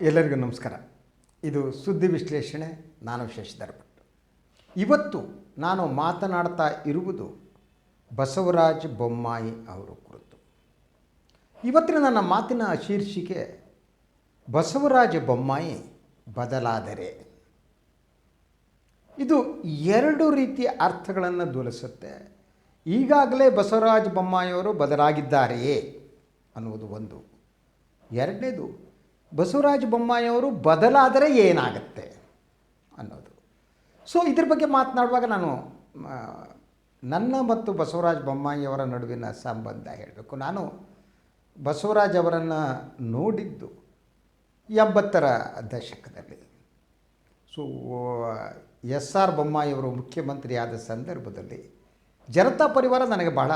ಎಲ್ಲರಿಗೂ ನಮಸ್ಕಾರ. ಇದು ಸುದ್ದಿ ವಿಶ್ಲೇಷಣೆ, ನಾನು ಶಶಿಧರ್ ಭಟ್ ಇವತ್ತು ನಾನು ಮಾತನಾಡ್ತಾ ಇರುವುದು ಬಸವರಾಜ ಬೊಮ್ಮಾಯಿ ಅವರು ಕುರಿತು. ಇವತ್ತಿನ ನನ್ನ ಮಾತಿನ ಶೀರ್ಷಿಕೆ, ಬಸವರಾಜ ಬೊಮ್ಮಾಯಿ ಬದಲಾದರೆ. ಇದು ಎರಡು ರೀತಿಯ ಅರ್ಥಗಳನ್ನು ದೊಲಿಸುತ್ತೆ. ಈಗಾಗಲೇ ಬಸವರಾಜ ಬೊಮ್ಮಾಯಿಯವರು ಬದಲಾಗಿದ್ದಾರೆಯೇ ಅನ್ನುವುದು ಒಂದು. ಎರಡನೇದು ಬಸವರಾಜ ಬೊಮ್ಮಾಯಿಯವರು ಬದಲಾದರೆ ಏನಾಗುತ್ತೆ ಅನ್ನೋದು. ಸೊ ಇದ್ರ ಬಗ್ಗೆ ಮಾತನಾಡುವಾಗ ನಾನು ನನ್ನ ಮತ್ತು ಬಸವರಾಜ ಬೊಮ್ಮಾಯಿಯವರ ನಡುವಿನ ಸಂಬಂಧ ಹೇಳಬೇಕು. ನಾನು ಬಸವರಾಜ್ ಅವರನ್ನು ನೋಡಿದ್ದು ಎಂಬತ್ತರ ದಶಕದಲ್ಲಿ. ಸೊ ಎಸ್ ಆರ್ ಬೊಮ್ಮಾಯಿಯವರು ಮುಖ್ಯಮಂತ್ರಿಯಾದ ಸಂದರ್ಭದಲ್ಲಿ ಜನತಾ ಪರಿವಾರ ನನಗೆ ಬಹಳ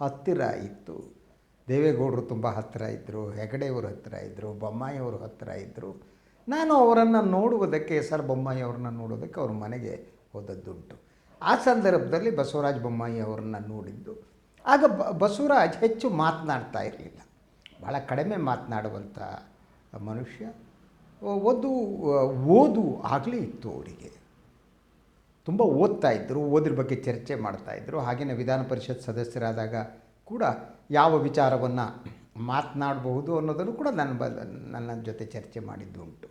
ಹತ್ತಿರ ಇತ್ತು. ದೇವೇಗೌಡರು ತುಂಬ ಹತ್ತಿರ ಇದ್ದರು, ಹೆಗಡೆಯವರು ಹತ್ತಿರ ಇದ್ದರು, ಬೊಮ್ಮಾಯಿಯವರು ಹತ್ತಿರ ಇದ್ದರು. ನಾನು ಅವರನ್ನು ನೋಡುವುದಕ್ಕೆ ಎಸ್ ಆರ್ ಬೊಮ್ಮಾಯಿ ಅವ್ರನ್ನ ನೋಡೋದಕ್ಕೆ ಅವ್ರ ಮನೆಗೆ ಹೋದದ್ದುಂಟು. ಆ ಸಂದರ್ಭದಲ್ಲಿ ಬಸವರಾಜ ಬೊಮ್ಮಾಯಿ ಅವರನ್ನ ನೋಡಿದ್ದು. ಆಗ ಬಸವರಾಜ್ ಹೆಚ್ಚು ಮಾತನಾಡ್ತಾ ಇರಲಿಲ್ಲ. ಭಾಳ ಕಡಿಮೆ ಮಾತನಾಡುವಂಥ ಮನುಷ್ಯ. ಒಂದು ಓದು ಆಗಲೇ ಇತ್ತು ಅವರಿಗೆ. ತುಂಬ ಓದ್ತಾ ಇದ್ದರು, ಓದ್ರ ಬಗ್ಗೆ ಚರ್ಚೆ ಮಾಡ್ತಾಯಿದ್ರು ಹಾಗೆಯೇ ವಿಧಾನ ಪರಿಷತ್ ಸದಸ್ಯರಾದಾಗ ಕೂಡ ಯಾವ ವಿಚಾರವನ್ನು ಮಾತನಾಡಬಹುದು ಅನ್ನೋದನ್ನು ಕೂಡ ನನ್ನ ಬ, ನನ್ನ ಜೊತೆ ಚರ್ಚೆ ಮಾಡಿದ್ದು ಉಂಟು.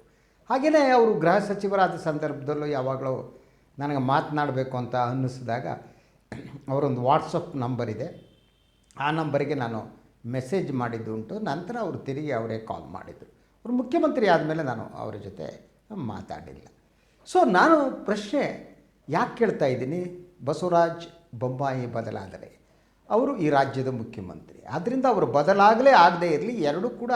ಹಾಗೆಯೇ ಅವರು ಗೃಹ ಸಚಿವರಾದ ಸಂದರ್ಭದಲ್ಲೂ ಯಾವಾಗಲೂ ನನಗೆ ಮಾತನಾಡಬೇಕು ಅಂತ ಅನ್ನಿಸಿದಾಗ ಅವರೊಂದು ವಾಟ್ಸಪ್ ನಂಬರ್ ಇದೆ ಆ ನಂಬರಿಗೆ ನಾನು ಮೆಸೇಜ್ ಮಾಡಿದ್ದು ಉಂಟು. ನಂತರ ಅವರು ತಿರುಗಿ ಅವರೇ ಕಾಲ್ ಮಾಡಿದರು ಅವರು ಮುಖ್ಯಮಂತ್ರಿ ಆದಮೇಲೆ ನಾನು ಅವರ ಜೊತೆ ಮಾತಾಡಿಲ್ಲ. ಸೊ ನಾನು ಪ್ರಶ್ನೆ ಯಾಕೆ ಕೇಳ್ತಾ ಇದ್ದೀನಿ? ಬಸವರಾಜ್ ಬೊಂಬಾಯಿ ಬದಲಾದರೆ ಅವರು ಈ ರಾಜ್ಯದ ಮುಖ್ಯಮಂತ್ರಿ. ಆದ್ದರಿಂದ ಅವರು ಬದಲಾಗಲೇ ಆಗದೇ ಇರಲಿ, ಎರಡೂ ಕೂಡ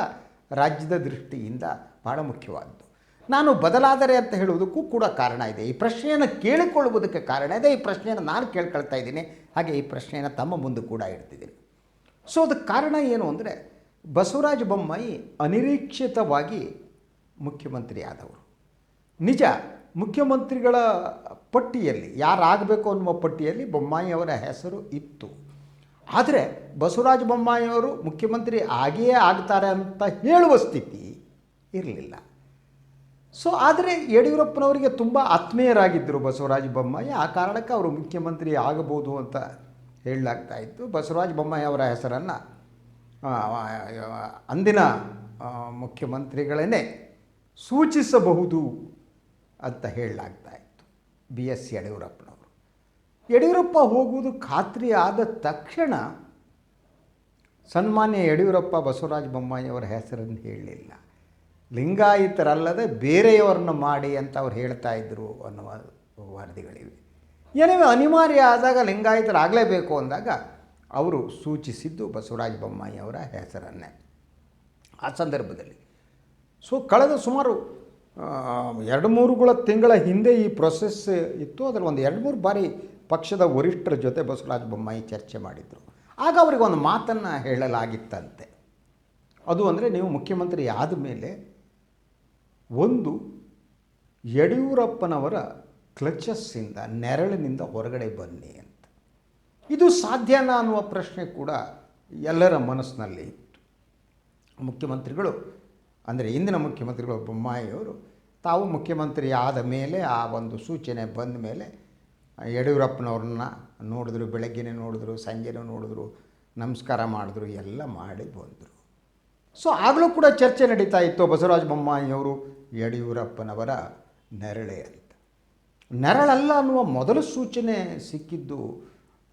ರಾಜ್ಯದ ದೃಷ್ಟಿಯಿಂದ ಬಹಳ ಮುಖ್ಯವಾದ್ದು. ನಾನು ಬದಲಾದರೆ ಅಂತ ಹೇಳುವುದಕ್ಕೂ ಕೂಡ ಕಾರಣ ಇದೆ. ಈ ಪ್ರಶ್ನೆಯನ್ನು ಕೇಳಿಕೊಳ್ಳುವುದಕ್ಕೆ ಕಾರಣ ಇದೆ. ಈ ಪ್ರಶ್ನೆಯನ್ನು ನಾನು ಕೇಳ್ಕೊಳ್ತಾ ಇದ್ದೀನಿ. ಹಾಗೆ ಈ ಪ್ರಶ್ನೆಯನ್ನು ತಮ್ಮ ಮುಂದೆ ಕೂಡ ಇಡ್ತಿದ್ದೀನಿ. ಸೊ ಅದಕ್ಕೆ ಕಾರಣ ಏನು ಅಂದರೆ, ಬಸವರಾಜ ಬೊಮ್ಮಾಯಿ ಅನಿರೀಕ್ಷಿತವಾಗಿ ಮುಖ್ಯಮಂತ್ರಿ ಆದವರು. ನಿಜ, ಮುಖ್ಯಮಂತ್ರಿಗಳ ಪಟ್ಟಿಯಲ್ಲಿ, ಯಾರಾಗಬೇಕು ಅನ್ನುವ ಪಟ್ಟಿಯಲ್ಲಿ ಬೊಮ್ಮಾಯಿಯವರ ಹೆಸರು ಇತ್ತು. ಆದರೆ ಬಸವರಾಜ ಬೊಮ್ಮಾಯಿಯವರು ಮುಖ್ಯಮಂತ್ರಿ ಆಗಿಯೇ ಆಗ್ತಾರೆ ಅಂತ ಹೇಳುವ ಸ್ಥಿತಿ ಇರಲಿಲ್ಲ. ಸೊ ಆದರೆ ಯಡಿಯೂರಪ್ಪನವರಿಗೆ ತುಂಬ ಆತ್ಮೀಯರಾಗಿದ್ದರು ಬಸವರಾಜ ಬೊಮ್ಮಾಯಿ. ಆ ಕಾರಣಕ್ಕೆ ಅವರು ಮುಖ್ಯಮಂತ್ರಿ ಆಗಬಹುದು ಅಂತ ಹೇಳಲಾಗ್ತಾ ಇತ್ತು. ಬಸವರಾಜ ಬೊಮ್ಮಾಯಿ ಅವರ ಹೆಸರನ್ನು ಅಂದಿನ ಮುಖ್ಯಮಂತ್ರಿಗಳೇ ಸೂಚಿಸಬಹುದು ಅಂತ ಹೇಳಲಾಗ್ತಾ ಇತ್ತು. ಬಿ ಎಸ್ ಯಡಿಯೂರಪ್ಪನವರು. ಯಡಿಯೂರಪ್ಪ ಹೋಗುವುದು ಖಾತ್ರಿ ಆದ ತಕ್ಷಣ ಸನ್ಮಾನ್ಯ ಯಡಿಯೂರಪ್ಪ ಬಸವರಾಜ ಬೊಮ್ಮಾಯಿಯವರ ಹೆಸರನ್ನು ಹೇಳಲಿಲ್ಲ. ಲಿಂಗಾಯಿತರಲ್ಲದೆ ಬೇರೆಯವರನ್ನು ಮಾಡಿ ಅಂತ ಅವ್ರು ಹೇಳ್ತಾ ಇದ್ದರು ಅನ್ನುವ ವರದಿಗಳಿವೆ. ಏನಿವೆ, ಅನಿವಾರ್ಯ ಆದಾಗ ಲಿಂಗಾಯಿತರಾಗಲೇಬೇಕು ಅಂದಾಗ ಅವರು ಸೂಚಿಸಿದ್ದು ಬಸವರಾಜ ಬೊಮ್ಮಾಯಿ ಅವರ ಹೆಸರನ್ನೇ. ಆ ಸಂದರ್ಭದಲ್ಲಿ. ಸೊ, ಕಳೆದ ಸುಮಾರು ಎರಡು ಮೂರುಗಳ ತಿಂಗಳ ಹಿಂದೆ ಈ ಪ್ರೊಸೆಸ್ ಇತ್ತು. ಅದರಲ್ಲಿ ಒಂದು ಎರಡು ಮೂರು ಬಾರಿ ಪಕ್ಷದ ವರಿಷ್ಠರ ಜೊತೆ ಬಸವರಾಜ ಬೊಮ್ಮಾಯಿ ಚರ್ಚೆ ಮಾಡಿದರು. ಆಗ ಅವರಿಗೆ ಒಂದು ಮಾತನ್ನು ಹೇಳಲಾಗಿತ್ತಂತೆ. ಅದು ಅಂದರೆ ನೀವು ಮುಖ್ಯಮಂತ್ರಿ ಆದ ಮೇಲೆ ಒಂದು ಯಡಿಯೂರಪ್ಪನವರ ಕ್ಲಚಸ್ಸಿಂದ ನೆರಳಿನಿಂದ ಹೊರಗಡೆ ಬನ್ನಿ ಅಂತ. ಇದು ಸಾಧ್ಯನಾ ಅನ್ನುವ ಪ್ರಶ್ನೆ ಕೂಡ ಎಲ್ಲರ ಮನಸ್ಸಿನಲ್ಲಿ ಇತ್ತು. ಮುಖ್ಯಮಂತ್ರಿಗಳು, ಅಂದರೆ ಇಂದಿನ ಮುಖ್ಯಮಂತ್ರಿಗಳು ಬೊಮ್ಮಾಯಿಯವರು ತಾವು ಮುಖ್ಯಮಂತ್ರಿ ಆದ ಮೇಲೆ ಆ ಒಂದು ಸೂಚನೆ ಬಂದ ಮೇಲೆ ಯಡಿಯೂರಪ್ಪನವ್ರನ್ನ ನೋಡಿದ್ರು, ಬೆಳಗ್ಗೆನೇ ನೋಡಿದ್ರು, ಸಂಜೆನೂ ನೋಡಿದ್ರು, ನಮಸ್ಕಾರ ಮಾಡಿದ್ರು, ಎಲ್ಲ ಮಾಡಿ ಬಂದರು. ಸೊ ಆಗಲೂ ಕೂಡ ಚರ್ಚೆ ನಡೀತಾ ಇತ್ತು ಬಸವರಾಜ ಬೊಮ್ಮಾಯಿಯವರು ಯಡಿಯೂರಪ್ಪನವರ ನೆರಳೆ ಅಂತ. ನೆರಳಲ್ಲ ಅನ್ನುವ ಮೊದಲ ಸೂಚನೆ ಸಿಕ್ಕಿದ್ದು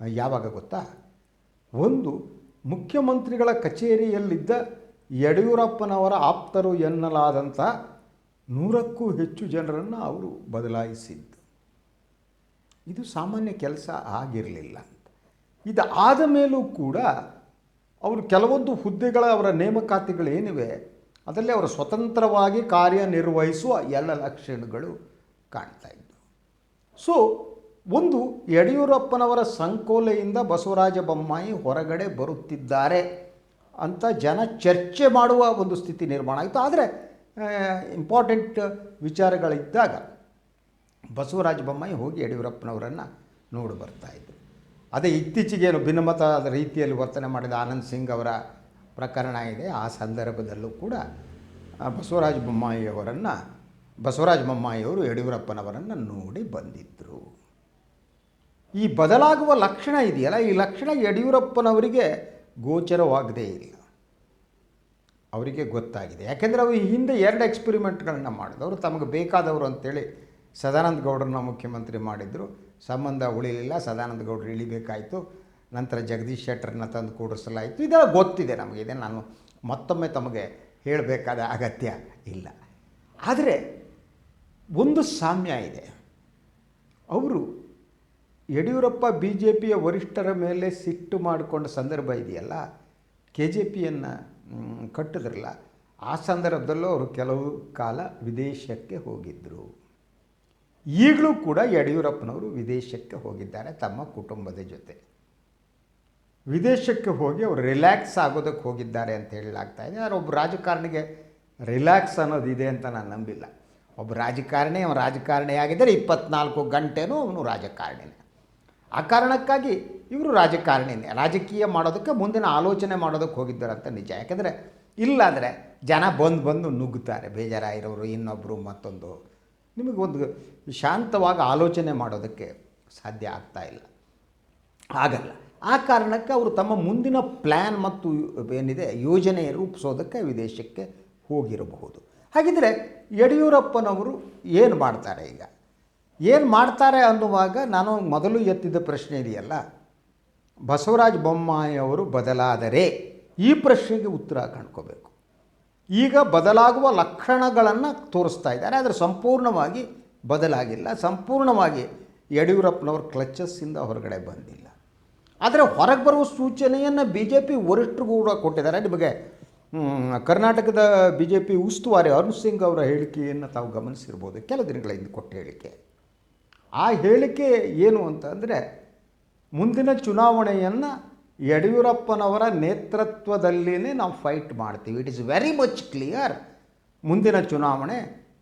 ಯಾವಾಗ ಗೊತ್ತಾ? ಒಂದು ಮುಖ್ಯಮಂತ್ರಿಗಳ ಕಚೇರಿಯಲ್ಲಿದ್ದ ಯಡಿಯೂರಪ್ಪನವರ ಆಪ್ತರು ಎನ್ನಲಾದಂಥ ನೂರಕ್ಕೂ ಹೆಚ್ಚು ಜನರನ್ನು ಅವರು ಬದಲಾಯಿಸಿದ್ದು. ಇದು ಸಾಮಾನ್ಯ ಕೆಲಸ ಆಗಿರಲಿಲ್ಲ ಅಂತ. ಇದು ಆದ ಮೇಲೂ ಕೂಡ ಅವರು ಕೆಲವೊಂದು ಹುದ್ದೆಗಳ ಅವರ ನೇಮಕಾತಿಗಳೇನಿವೆ ಅದರಲ್ಲಿ ಅವರು ಸ್ವತಂತ್ರವಾಗಿ ಕಾರ್ಯನಿರ್ವಹಿಸುವ ಎಲ್ಲ ಲಕ್ಷಣಗಳು ಕಾಣ್ತಾ ಇದ್ದವು ಸೊ ಒಂದು ಯಡಿಯೂರಪ್ಪನವರ ಸಂಕೋಲೆಯಿಂದ ಬಸವರಾಜ ಬೊಮ್ಮಾಯಿ ಹೊರಗಡೆ ಬರುತ್ತಿದ್ದಾರೆ ಅಂತ ಜನ ಚರ್ಚೆ ಮಾಡುವ ಒಂದು ಸ್ಥಿತಿ ನಿರ್ಮಾಣ ಆಯಿತು. ಆದರೆ ಇಂಪಾರ್ಟೆಂಟ್ ವಿಚಾರಗಳಿದ್ದಾಗ ಬಸವರಾಜ ಬೊಮ್ಮಾಯಿ ಹೋಗಿ ಯಡಿಯೂರಪ್ಪನವರನ್ನು ನೋಡಿ ಬರ್ತಾಯಿದ್ರು ಅದೇ ಇತ್ತೀಚೆಗೇನು ಭಿನ್ನಮತದ ರೀತಿಯಲ್ಲಿ ವರ್ತನೆ ಮಾಡಿದ ಆನಂದ್ ಸಿಂಗ್ ಅವರ ಪ್ರಕರಣ ಇದೆ. ಆ ಸಂದರ್ಭದಲ್ಲೂ ಕೂಡ ಬಸವರಾಜ ಬೊಮ್ಮಾಯಿಯವರನ್ನು ಬಸವರಾಜ ಬೊಮ್ಮಾಯಿಯವರು ಯಡಿಯೂರಪ್ಪನವರನ್ನು ನೋಡಿ ಬಂದಿದ್ದರು ಈ ಬದಲಾಗುವ ಲಕ್ಷಣ ಇದೆಯಲ್ಲ? ಈ ಲಕ್ಷಣ ಯಡಿಯೂರಪ್ಪನವರಿಗೆ ಗೋಚರವಾಗದೇ ಇಲ್ಲ. ಅವರಿಗೆ ಗೊತ್ತಾಗಿದೆ. ಯಾಕೆಂದರೆ ಅವರು ಹಿಂದೆ ಎರಡು ಎಕ್ಸ್ಪೆರಿಮೆಂಟ್ಗಳನ್ನು ಮಾಡಿದವರು. ತಮಗೆ ಬೇಕಾದವರು ಅಂತೇಳಿ ಸದಾನಂದ ಗೌಡರನ್ನ ಮುಖ್ಯಮಂತ್ರಿ ಮಾಡಿದರು. ಸಂಬಂಧ ಉಳಿಲಿಲ್ಲ, ಸದಾನಂದ ಗೌಡರು ಇಳಿಬೇಕಾಯಿತು. ನಂತರ ಜಗದೀಶ್ ಶೆಟ್ಟರನ್ನ ತಂದು ಕೂಡಿಸಲಾಯಿತು. ಇದೆಲ್ಲ ಗೊತ್ತಿದೆ ನಮಗೆ ಇದೆ ನಾನು ಮತ್ತೊಮ್ಮೆ ತಮಗೆ ಹೇಳಬೇಕಾದ ಅಗತ್ಯ ಇಲ್ಲ. ಆದರೆ ಒಂದು ಸಾಮ್ಯ ಇದೆ. ಅವರು ಯಡಿಯೂರಪ್ಪ ಬಿ ಜೆ ಪಿಯ ವರಿಷ್ಠರ ಮೇಲೆ ಸಿಟ್ಟು ಮಾಡಿಕೊಂಡ ಸಂದರ್ಭ ಇದೆಯಲ್ಲ ಕೆ ಜೆ ಪಿಯನ್ನು ಕಟ್ಟಿದ್ರಲ್ಲ, ಆ ಸಂದರ್ಭದಲ್ಲೂ ಅವರು ಕೆಲವು ಕಾಲ ವಿದೇಶಕ್ಕೆ ಹೋಗಿದ್ದರು ಈಗಲೂ ಕೂಡ ಯಡಿಯೂರಪ್ಪನವರು ವಿದೇಶಕ್ಕೆ ಹೋಗಿದ್ದಾರೆ ತಮ್ಮ ಕುಟುಂಬದ ಜೊತೆ. ವಿದೇಶಕ್ಕೆ ಹೋಗಿ ಅವರು ರಿಲ್ಯಾಕ್ಸ್ ಆಗೋದಕ್ಕೆ ಹೋಗಿದ್ದಾರೆ ಅಂತ ಹೇಳಲಾಗ್ತಾ ಇದೆ. ಆದರೆ ಒಬ್ಬ ರಾಜಕಾರಣಿಗೆ ರಿಲ್ಯಾಕ್ಸ್ ಅನ್ನೋದಿದೆ ಅಂತ ನಾನು ನಂಬಿಲ್ಲ. ಒಬ್ಬ ರಾಜಕಾರಣಿ, ಅವನು ರಾಜಕಾರಣಿ ಆಗಿದ್ದರೆ ಇಪ್ಪತ್ನಾಲ್ಕು ಗಂಟೆನೂ ಅವನು ರಾಜಕಾರಣಿನೇ. ಆ ಕಾರಣಕ್ಕಾಗಿ ಇವರು ರಾಜಕಾರಣಿನೇ. ರಾಜಕೀಯ ಮಾಡೋದಕ್ಕೆ ಮುಂದಿನ ಆಲೋಚನೆ ಮಾಡೋದಕ್ಕೆ ಹೋಗಿದ್ದಾರೆ ಅಂತ ನಿಜ. ಯಾಕೆಂದರೆ ಇಲ್ಲಾಂದರೆ ಜನ ಬಂದು ಬಂದು ನುಗ್ಗುತ್ತಾರೆ ಬೇಜಾರಾಗಿರೋರು ಇನ್ನೊಬ್ಬರು ಮತ್ತೊಂದು. ನಿಮಗೊಂದು ಶಾಂತವಾಗಿ ಆಲೋಚನೆ ಮಾಡೋದಕ್ಕೆ ಸಾಧ್ಯ ಆಗ್ತಾ ಇಲ್ಲ. ಆಗಲ್ಲ. ಆ ಕಾರಣಕ್ಕೆ ಅವರು ತಮ್ಮ ಮುಂದಿನ ಪ್ಲ್ಯಾನ್ ಮತ್ತು ಏನಿದೆ ಯೋಜನೆ ರೂಪಿಸೋದಕ್ಕೆ ವಿದೇಶಕ್ಕೆ ಹೋಗಿರಬಹುದು. ಹಾಗಿದ್ದರೆ ಯಡಿಯೂರಪ್ಪನವರು ಏನು ಮಾಡ್ತಾರೆ ಈಗ? ಏನು ಮಾಡ್ತಾರೆ ಅನ್ನುವಾಗ ನಾನು ಮೊದಲು ಎತ್ತಿದ ಪ್ರಶ್ನೆ ಇದೆಯಲ್ಲ, ಬಸವರಾಜ ಬೊಮ್ಮಾಯಿ ಅವರು ಬದಲಾದರೆ ಈ ಪ್ರಶ್ನೆಗೆ ಉತ್ತರ ಕಂಡ್ಕೋಬೇಕು. ಈಗ ಬದಲಾಗುವ ಲಕ್ಷಣಗಳನ್ನು ತೋರಿಸ್ತಾ ಇದ್ದಾರೆ. ಆದರೆ ಸಂಪೂರ್ಣವಾಗಿ ಬದಲಾಗಿಲ್ಲ. ಸಂಪೂರ್ಣವಾಗಿ ಯಡಿಯೂರಪ್ಪನವ್ರ ಕ್ಲಚಸ್ಸಿಂದ ಹೊರಗಡೆ ಬಂದಿಲ್ಲ. ಆದರೆ ಹೊರಗೆ ಬರುವ ಸೂಚನೆಯನ್ನು ಬಿ ಜೆ ಪಿ ವರಿಷ್ಠರು ಕೂಡ ಕೊಟ್ಟಿದ್ದಾರೆ. ನಿಮಗೆ ಕರ್ನಾಟಕದ ಬಿ ಜೆ ಪಿ ಉಸ್ತುವಾರಿ ಅರುಣ್ ಸಿಂಗ್ ಅವರ ಹೇಳಿಕೆಯನ್ನು ತಾವು ಗಮನಿಸಿರ್ಬೋದು. ಕೆಲ ದಿನಗಳ ಹಿಂದೆ ಕೊಟ್ಟ ಹೇಳಿಕೆ. ಆ ಹೇಳಿಕೆ ಏನು ಅಂತಂದರೆ ಮುಂದಿನ ಚುನಾವಣೆಯನ್ನು ಯಡಿಯೂರಪ್ಪನವರ ನೇತೃತ್ವದಲ್ಲಿನೇ ನಾವು ಫೈಟ್ ಮಾಡ್ತೀವಿ. It is very much clear ಮುಂದಿನ ಚುನಾವಣೆ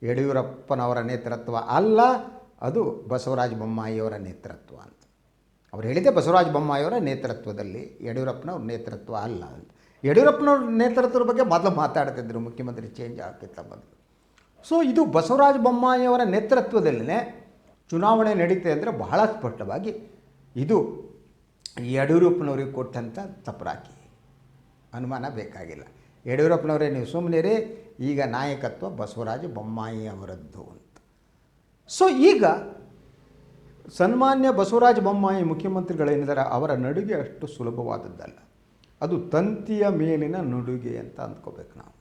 ಯಡಿಯೂರಪ್ಪನವರ ನೇತೃತ್ವ ಅಲ್ಲ, ಅದು ಬಸವರಾಜ ಬೊಮ್ಮಾಯಿಯವರ ನೇತೃತ್ವ ಅಂತ. ಅವ್ರು ಹೇಳಿದೆ ಬಸವರಾಜ ಬೊಮ್ಮಾಯಿಯವರ ನೇತೃತ್ವದಲ್ಲಿ, ಯಡಿಯೂರಪ್ಪನವ್ರ ನೇತೃತ್ವ ಅಲ್ಲ ಅಂತ. ಯಡಿಯೂರಪ್ಪನವ್ರ ನೇತೃತ್ವದ ಬಗ್ಗೆ ಮೊದಲು ಮಾತಾಡ್ತಿದ್ದರು ಮುಖ್ಯಮಂತ್ರಿ ಚೇಂಜ್ ಆಗ್ತಿತ್ತ ಮೊದಲು. ಸೊ ಇದು ಬಸವರಾಜ ಬೊಮ್ಮಾಯಿಯವರ ನೇತೃತ್ವದಲ್ಲೇ ಚುನಾವಣೆ ನಡೀತೆ ಅಂದರೆ ಬಹಳ ಸ್ಪಷ್ಟವಾಗಿ ಇದು ಯಡಿಯೂರಪ್ಪನವ್ರಿಗೆ ಕೊಟ್ಟಂಥ ತಪರಾಕಿ. ಅನುಮಾನ ಬೇಕಾಗಿಲ್ಲ. ಯಡಿಯೂರಪ್ಪನವರೇ, ನೀವು ಸುಮ್ಮನಿರಿ ಈಗ ನಾಯಕತ್ವ ಬಸವರಾಜ ಬೊಮ್ಮಾಯಿ ಅವರದ್ದು ಅಂತ. ಸೊ ಈಗ ಸನ್ಮಾನ್ಯ ಬಸವರಾಜ ಬೊಮ್ಮಾಯಿ ಮುಖ್ಯಮಂತ್ರಿಗಳೇನಿದ್ದಾರೆ ಅವರ ನಡುಗೆ ಅಷ್ಟು ಸುಲಭವಾದದ್ದಲ್ಲ. ಅದು ತಂತಿಯ ಮೇಲಿನ ನಡುಗೆ ಅಂತ ಅಂದ್ಕೋಬೇಕು ನಾವು.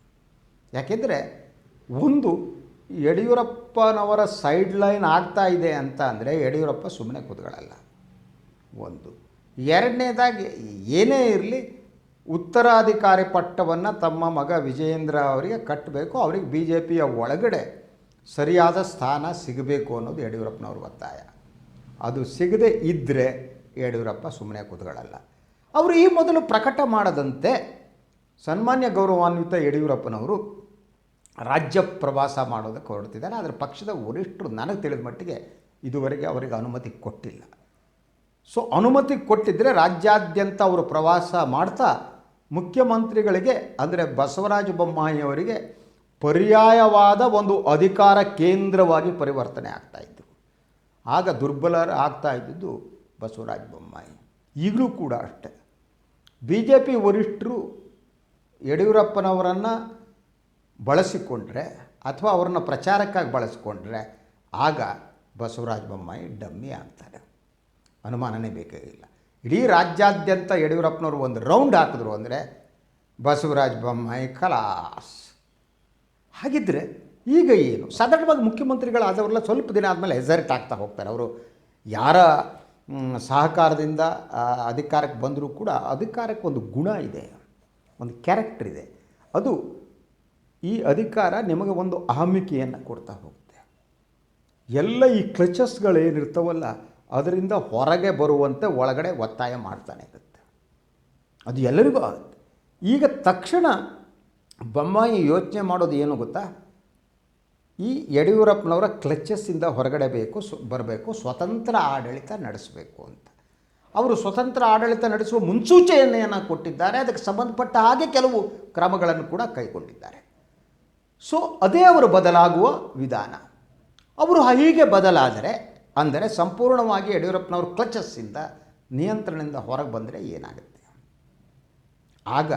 ಯಾಕೆಂದರೆ, ಒಂದು ಯಡಿಯೂರಪ್ಪನವರ ಸೈಡ್ ಲೈನ್ ಆಗ್ತಾ ಇದೆ ಅಂತ ಅಂದರೆ ಯಡಿಯೂರಪ್ಪ ಸುಮ್ಮನೆ ಕೂತ್ಕೊಳ್ಳಲ್ಲ ಒಂದು. ಎರಡನೇದಾಗಿ ಏನೇ ಇರಲಿ ಉತ್ತರಾಧಿಕಾರಿ ಪಟ್ಟವನ್ನು ತಮ್ಮ ಮಗ ವಿಜಯೇಂದ್ರ ಅವರಿಗೆ ಕಟ್ಟಬೇಕು ಅವರಿಗೆ ಬಿ ಜೆ ಪಿಯ ಒಳಗಡೆ ಸರಿಯಾದ ಸ್ಥಾನ ಸಿಗಬೇಕು ಅನ್ನೋದು ಯಡಿಯೂರಪ್ಪನವ್ರ ಒತ್ತಾಯ. ಅದು ಸಿಗದೆ ಇದ್ದರೆ ಯಡಿಯೂರಪ್ಪ ಸುಮ್ಮನೆ ಕೂತ್ಕೊಳ್ಳಲ್ಲ ಅವರು ಈ ಮೊದಲು ಪ್ರಕಟ ಮಾಡದಂತೆ ಸನ್ಮಾನ್ಯ ಗೌರವಾನ್ವಿತ ಯಡಿಯೂರಪ್ಪನವರು ರಾಜ್ಯ ಪ್ರವಾಸ ಮಾಡೋದಕ್ಕೆ ಹೊರಡ್ತಿದ್ದಾರೆ. ಆದರೆ ಪಕ್ಷದ ವರಿಷ್ಠರು ನನಗೆ ತಿಳಿದ ಮಟ್ಟಿಗೆ ಇದುವರೆಗೆ ಅವರಿಗೆ ಅನುಮತಿ ಕೊಟ್ಟಿಲ್ಲ. ಸೊ ಅನುಮತಿ ಕೊಟ್ಟಿದ್ದರೆ ರಾಜ್ಯಾದ್ಯಂತ ಅವರು ಪ್ರವಾಸ ಮಾಡ್ತಾ ಮುಖ್ಯಮಂತ್ರಿಗಳಿಗೆ, ಅಂದರೆ ಬಸವರಾಜ ಬೊಮ್ಮಾಯಿ ಅವರಿಗೆ ಪರ್ಯಾಯವಾದ ಒಂದು ಅಧಿಕಾರ ಕೇಂದ್ರವಾಗಿ ಪರಿವರ್ತನೆ ಆಗ್ತಾ ಇದ್ದರು ಆಗ ದುರ್ಬಲರು ಆಗ್ತಾ ಇದ್ದಿದ್ದು ಬಸವರಾಜ ಬೊಮ್ಮಾಯಿ. ಈಗಲೂ ಕೂಡ ಅಷ್ಟೆ. ಬಿ ಜೆ ಪಿ ವರಿಷ್ಠರು ಯಡಿಯೂರಪ್ಪನವರನ್ನು ಬಳಸಿಕೊಂಡ್ರೆ ಅಥವಾ ಅವರನ್ನು ಪ್ರಚಾರಕ್ಕಾಗಿ ಬಳಸಿಕೊಂಡ್ರೆ ಆಗ ಬಸವರಾಜ ಬೊಮ್ಮಾಯಿ ಡಮ್ಮಿ ಆಗ್ತಾರೆ. ಅನುಮಾನನೇ ಬೇಕಾಗಿಲ್ಲ ಇಡೀ ರಾಜ್ಯಾದ್ಯಂತ ಯಡಿಯೂರಪ್ಪನವರು ಒಂದು ರೌಂಡ್ ಹಾಕಿದ್ರು ಅಂದರೆ ಬಸವರಾಜ ಬೊಮ್ಮಾಯಿ ಕಲಾಸ್. ಹಾಗಿದ್ದರೆ ಈಗ ಏನು? ಸಾಧಾರಣವಾಗಿ ಮುಖ್ಯಮಂತ್ರಿಗಳಾದವರೆಲ್ಲ ಸ್ವಲ್ಪ ದಿನ ಆದಮೇಲೆ ಹೆಸರಿಟ್ ಆಗ್ತಾ ಹೋಗ್ತಾರೆ. ಅವರು ಯಾರ ಸಹಕಾರದಿಂದ ಅಧಿಕಾರಕ್ಕೆ ಬಂದರೂ ಕೂಡ ಅಧಿಕಾರಕ್ಕೆ ಒಂದು ಗುಣ ಇದೆ. ಒಂದು ಕ್ಯಾರೆಕ್ಟರ್ ಇದೆ. ಅದು ಈ ಅಧಿಕಾರ ನಿಮಗೆ ಒಂದು ಅಹಮಿಕೆಯನ್ನು ಕೊಡ್ತಾ ಹೋಗುತ್ತೆ. ಎಲ್ಲ ಈ ಕ್ಲಚಸ್ಗಳೇನಿರ್ತಾವಲ್ಲ ಅದರಿಂದ ಹೊರಗೆ ಬರುವಂತೆ ಒಳಗಡೆ ಒತ್ತಾಯ ಮಾಡ್ತಾನೆ ಇರುತ್ತೆ. ಅದು ಎಲ್ಲರಿಗೂ ಆಗುತ್ತೆ. ಈಗ ತಕ್ಷಣ ಬೊಮ್ಮಾಯಿ ಯೋಚನೆ ಮಾಡೋದು ಏನು ಗೊತ್ತಾ? ಈ ಯಡಿಯೂರಪ್ಪನವರ ಕ್ಲಚಸ್ಸಿಂದ ಹೊರಗಡೆ ಬೇಕು ಬರಬೇಕು, ಸ್ವತಂತ್ರ ಆಡಳಿತ ನಡೆಸಬೇಕು ಅಂತ. ಅವರು ಸ್ವತಂತ್ರ ಆಡಳಿತ ನಡೆಸುವ ಮುನ್ಸೂಚನೆಯನ್ನು ಕೊಟ್ಟಿದ್ದಾರೆ. ಅದಕ್ಕೆ ಸಂಬಂಧಪಟ್ಟ ಹಾಗೆ ಕೆಲವು ಕ್ರಮಗಳನ್ನು ಕೂಡ ಕೈಗೊಂಡಿದ್ದಾರೆ. ಸೊ ಅದೇ ಅವರು ಬದಲಾಗುವ ವಿಧಾನ. ಅವರು ಹೀಗೆ ಬದಲಾದರೆ ಅಂದರೆ ಸಂಪೂರ್ಣವಾಗಿ ಯಡಿಯೂರಪ್ಪನವ್ರ ಕ್ಲಚಸ್ಸಿಂದ ನಿಯಂತ್ರಣದಿಂದ ಹೊರಗೆ ಬಂದರೆ ಏನಾಗುತ್ತೆ? ಆಗ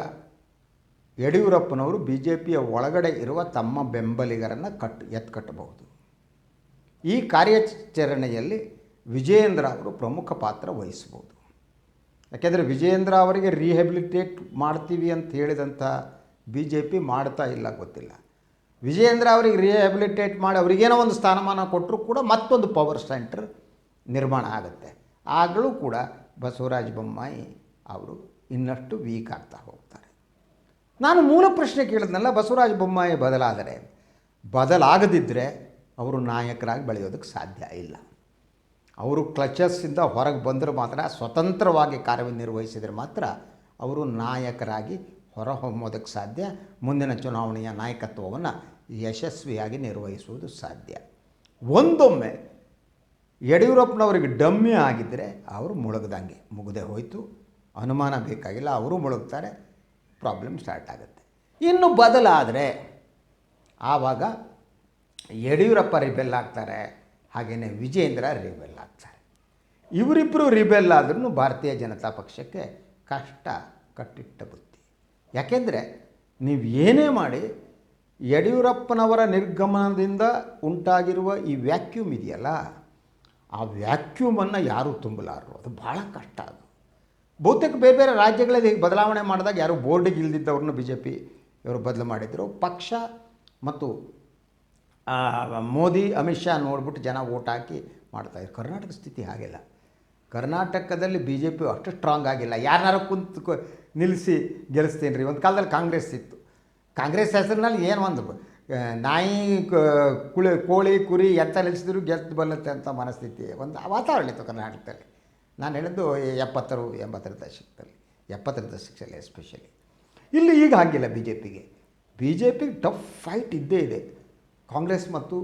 ಯಡಿಯೂರಪ್ಪನವರು ಬಿ ಜೆ ಪಿಯ ಒಳಗಡೆ ಇರುವ ತಮ್ಮ ಬೆಂಬಲಿಗರನ್ನು ಕಟ್ ಎತ್ಕಟ್ಟಬಹುದು ಈ ಕಾರ್ಯಾಚರಣೆಯಲ್ಲಿ ವಿಜಯೇಂದ್ರ ಅವರು ಪ್ರಮುಖ ಪಾತ್ರ ವಹಿಸ್ಬೋದು ಯಾಕೆಂದರೆ ವಿಜಯೇಂದ್ರ ಅವರಿಗೆ ರಿಹೆಬಿಲಿಟೇಟ್ ಮಾಡ್ತೀವಿ ಅಂತ ಹೇಳಿದಂಥ ಬಿ ಜೆ ಪಿ ಮಾಡ್ತಾ ಇಲ್ಲ, ಗೊತ್ತಿಲ್ಲ. ವಿಜಯೇಂದ್ರ ಅವರಿಗೆ ರಿಹ್ಯಾಬಿಲಿಟೇಟ್ ಮಾಡಿ ಅವರಿಗೇನೋ ಒಂದು ಸ್ಥಾನಮಾನ ಕೊಟ್ಟರೂ ಕೂಡ ಮತ್ತೊಂದು ಪವರ್ ಸೆಂಟರ್ ನಿರ್ಮಾಣ ಆಗುತ್ತೆ. ಆಗಲೂ ಕೂಡ ಬಸವರಾಜ ಬೊಮ್ಮಾಯಿ ಅವರು ಇನ್ನಷ್ಟು ವೀಕ್ ಆಗ್ತಾ ಹೋಗ್ತಾರೆ. ನಾನು ಮೂಲ ಪ್ರಶ್ನೆ ಕೇಳಿದ್ನಲ್ಲ, ಬಸವರಾಜ ಬೊಮ್ಮಾಯಿ ಬದಲಾದರೆ? ಬದಲಾಗದಿದ್ದರೆ ಅವರು ನಾಯಕರಾಗಿ ಬೆಳೆಯೋದಕ್ಕೆ ಸಾಧ್ಯ ಇಲ್ಲ. ಅವರು ಕ್ಲಚಸ್ಸಿಂದ ಹೊರಗೆ ಬಂದರೆ ಮಾತ್ರ, ಸ್ವತಂತ್ರವಾಗಿ ಕಾರ್ಯನಿರ್ವಹಿಸಿದರೆ ಮಾತ್ರ ಅವರು ನಾಯಕರಾಗಿ ಹೊರಹೊಮ್ಮೋದಕ್ಕೆ ಸಾಧ್ಯ. ಮುಂದಿನ ಚುನಾವಣೆಯ ನಾಯಕತ್ವವನ್ನು ಯಶಸ್ವಿಯಾಗಿ ನಿರ್ವಹಿಸುವುದು ಸಾಧ್ಯ. ಒಂದೊಮ್ಮೆ ಯಡಿಯೂರಪ್ಪನವರಿಗೆ ಡಮ್ಮಿ ಆಗಿದ್ದರೆ ಅವರು ಮುಳುಗ್ದಂಗೆ. ಮುಗದೆ ಹೋಯಿತು. ಅನುಮಾನ ಬೇಕಾಗಿಲ್ಲ. ಅವರು ಮುಳುಗ್ತಾರೆ. ಪ್ರಾಬ್ಲಮ್ ಸ್ಟಾರ್ಟ್ ಆಗುತ್ತೆ. ಇನ್ನು ಬದಲಾದರೆ ಆವಾಗ ಯಡಿಯೂರಪ್ಪ ರಿಬೆಲ್ ಆಗ್ತಾರೆ. ಹಾಗೆಯೇ ವಿಜೇಂದ್ರ ರಿಬೆಲ್ ಆಗ್ತಾರೆ. ಇವರಿಬ್ಬರು ರಿಬೆಲ್ ಆದ್ರೂ ಭಾರತೀಯ ಜನತಾ ಪಕ್ಷಕ್ಕೆ ಕಷ್ಟ ಕಟ್ಟಿಟ್ಟ ಬುತ್ತಿ ಯಾಕೆಂದರೆ ನೀವು ಏನೇ ಮಾಡಿ ಯಡಿಯೂರಪ್ಪನವರ ನಿರ್ಗಮನದಿಂದ ಉಂಟಾಗಿರುವ ಈ ವ್ಯಾಕ್ಯೂಮ್ ಇದೆಯಲ್ಲ, ಆ ವ್ಯಾಕ್ಯೂಮನ್ನು ಯಾರೂ ತುಂಬಲಾರರು. ಅದು ಭಾಳ ಕಷ್ಟ ಅದು. ಬಹುತೇಕ ಬೇರೆ ಬೇರೆ ರಾಜ್ಯಗಳಲ್ಲಿ ಹೀಗೆ ಬದಲಾವಣೆ ಮಾಡಿದಾಗ ಯಾರು ಬೋರ್ಡಿಗೆ ಇಲ್ದಿದ್ದವ್ರನ್ನ ಬಿ ಜೆ ಪಿ ಇವರು ಬದಲು ಮಾಡಿದರು. ಪಕ್ಷ ಮತ್ತು ಮೋದಿ, ಅಮಿತ್ ಶಾ ನೋಡ್ಬಿಟ್ಟು ಜನ ಓಟ್ ಹಾಕಿ ಮಾಡ್ತಾಯಿದ್ರು ಕರ್ನಾಟಕ ಸ್ಥಿತಿ ಹಾಗಿಲ್ಲ. ಕರ್ನಾಟಕದಲ್ಲಿ ಬಿ ಜೆ ಪಿ ಅಷ್ಟು ಸ್ಟ್ರಾಂಗ್ ಆಗಿಲ್ಲ. ಯಾರನ್ನಾರು ಕುಂತು ನಿಲ್ಲಿಸಿ ಗೆಲ್ಲಿಸ್ತೀನಿ ರೀ. ಒಂದು ಕಾಲದಲ್ಲಿ ಕಾಂಗ್ರೆಸ್ ಇತ್ತು. ಕಾಂಗ್ರೆಸ್ ಹೆಸರಿನಲ್ಲಿ ಏನು ಒಂದು ನಾಯಿ ಕುಳಿ, ಕೋಳಿ, ಕುರಿ ಎಂತ ನಿಲ್ಲಿಸಿದ್ರು ಗೆದ್ದು ಬಲ್ಲತ್ತೆ ಅಂತ ಮನಸ್ಥಿತಿ. ಒಂದು ವಾತಾವರಣ ಇತ್ತು ಕರ್ನಾಟಕದಲ್ಲಿ. ನಾನು ಹೇಳಿದ್ದು ಎಪ್ಪತ್ತರು ಎಂಬತ್ತರ ದಶಕದಲ್ಲಿ ಎಪ್ಪತ್ತರ ದಶಕದಲ್ಲಿ ಎಸ್ಪೆಷಲಿ ಇಲ್ಲಿ ಈಗ ಹಾಗಿಲ್ಲ ಬಿ ಜೆ ಪಿಗೆ ಬಿ ಜೆ ಪಿಗೆ ಟಫ್ ಫೈಟ್ ಇದ್ದೇ ಇದೆ. ಕಾಂಗ್ರೆಸ್ ಮತ್ತು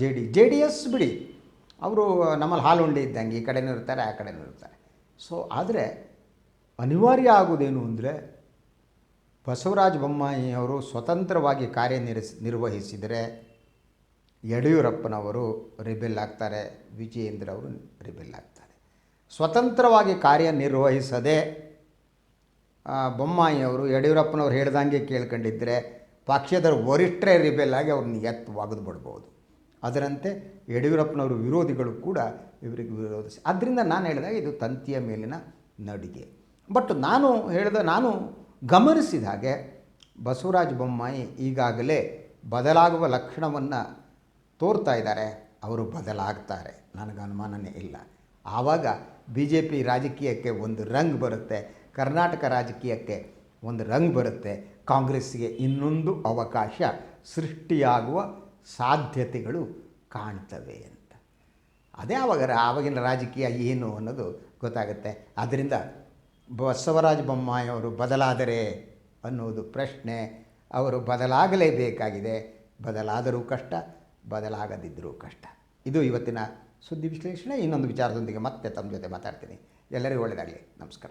J D J D S ಬಿಡಿ. ಅವರು ನಮ್ಮಲ್ಲಿ ಹಾಲುಂಡೆ ಇದ್ದಂಗೆ, ಈ ಕಡೆಯೂ ಇರ್ತಾರೆ, ಆ ಕಡೆನೂ ಇರ್ತಾರೆ. ಸೊ ಆದರೆ ಅನಿವಾರ್ಯ ಆಗುವುದೇನು ಅಂದರೆ ಬಸವರಾಜ ಬೊಮ್ಮಾಯಿಯವರು ಸ್ವತಂತ್ರವಾಗಿ ಕಾರ್ಯನಿರ್ಸ್ ನಿರ್ವಹಿಸಿದರೆ ಯಡಿಯೂರಪ್ಪನವರು ರಿಬೆಲ್ ಆಗ್ತಾರೆ, ವಿಜಯೇಂದ್ರ ಅವರು ರಿಬೆಲ್ ಆಗ್ತಾರೆ. ಸ್ವತಂತ್ರವಾಗಿ ಕಾರ್ಯನಿರ್ವಹಿಸದೆ ಬೊಮ್ಮಾಯಿಯವರು ಯಡಿಯೂರಪ್ಪನವ್ರು ಹೇಳ್ದಂಗೆ ಕೇಳ್ಕೊಂಡಿದ್ದರೆ ಪಕ್ಷದ ವರಿಷ್ಠರೇ ರಿಬೆಲ್ ಆಗಿ ಅವ್ರನ್ನ ಎತ್ತು ಒಗೆದು ಬಿಡ್ಬೋದು. ಅದರಂತೆ ಯಡಿಯೂರಪ್ಪನವರು ವಿರೋಧಿಗಳು ಕೂಡ ಇವರಿಗೆ ವಿರೋಧಿಸಿ ಅದರಿಂದ ನಾನು ಹೇಳಿದಾಗ ಇದು ತಂತಿಯ ಮೇಲಿನ ನಡಿಗೆ. ಬಟ್ ನಾನು ಹೇಳಿದ, ನಾನು ಗಮನಿಸಿದ ಹಾಗೆ ಬಸವರಾಜ ಬೊಮ್ಮಾಯಿ ಈಗಾಗಲೇ ಬದಲಾಗುವ ಲಕ್ಷಣವನ್ನು ತೋರ್ತಾ ಇದ್ದಾರೆ. ಅವರು ಬದಲಾಗ್ತಾರೆ. ನನಗೆ ಅನುಮಾನನೇ ಇಲ್ಲ. ಆವಾಗ ಬಿ ಜೆ ಪಿ ರಾಜಕೀಯಕ್ಕೆ ಒಂದು ರಂಗ್ ಬರುತ್ತೆ. ಕರ್ನಾಟಕ ರಾಜಕೀಯಕ್ಕೆ ಒಂದು ರಂಗ್ ಬರುತ್ತೆ. ಕಾಂಗ್ರೆಸ್ಗೆ ಇನ್ನೊಂದು ಅವಕಾಶ ಸೃಷ್ಟಿಯಾಗುವ ಸಾಧ್ಯತೆಗಳು ಕಾಣ್ತವೆ ಅಂತ. ಅದೇ ಆವಾಗ, ಆವಾಗಿನ ರಾಜಕೀಯ ಏನು ಅನ್ನೋದು ಗೊತ್ತಾಗುತ್ತೆ. ಆದ್ದರಿಂದ ಬಸವರಾಜ ಬೊಮ್ಮಾಯಿಯವರು ಬದಲಾದರೆ ಅನ್ನುವುದು ಪ್ರಶ್ನೆ. ಅವರು ಬದಲಾಗಲೇಬೇಕಾಗಿದೆ. ಬದಲಾದರೂ ಕಷ್ಟ, ಬದಲಾಗದಿದ್ದರೂ ಕಷ್ಟ. ಇದು ಇವತ್ತಿನ ಸುದ್ದಿ ವಿಶ್ಲೇಷಣೆ. ಇನ್ನೊಂದು ವಿಚಾರದೊಂದಿಗೆ ಮತ್ತೆ ತಮ್ಮ ಜೊತೆ ಮಾತಾಡ್ತೀನಿ. ಎಲ್ಲರಿಗೂ ಒಳ್ಳೆಯದಾಗಲಿ ನಮಸ್ಕಾರ.